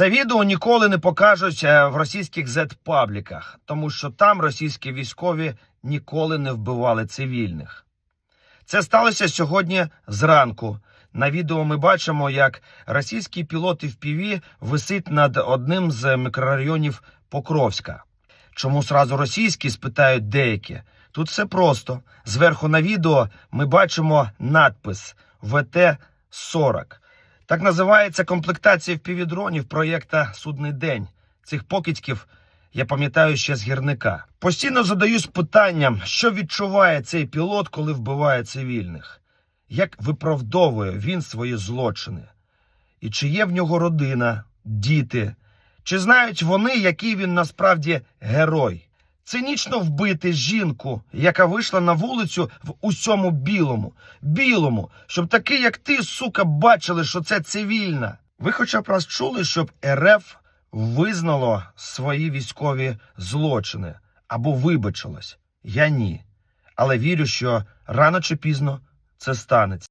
Це відео ніколи не покажуть в російських зет-пабліках, тому що там російські військові ніколи не вбивали цивільних. Це сталося сьогодні зранку. На відео ми бачимо, як російський пілот FPV висить над одним з мікрорайонів Покровська. Чому сразу російські спитають деякі? Тут все просто. Зверху на відео ми бачимо надпис ВТ-40. Так називається комплектація впівдронів проєкта Судний день. Цих покидьків я пам'ятаю ще з гірника. Постійно задаюсь питанням, що відчуває цей пілот, коли вбиває цивільних, як виправдовує він свої злочини, і чи є в нього родина, діти, чи знають вони, який він насправді герой. Цинічно вбити жінку, яка вийшла на вулицю в усьому білому, білому, щоб такі, як ти, сука, бачили, що це цивільна. Ви хоча б раз чули, щоб РФ визнало свої військові злочини або вибачилось? Я ні. Але вірю, що рано чи пізно це станеться.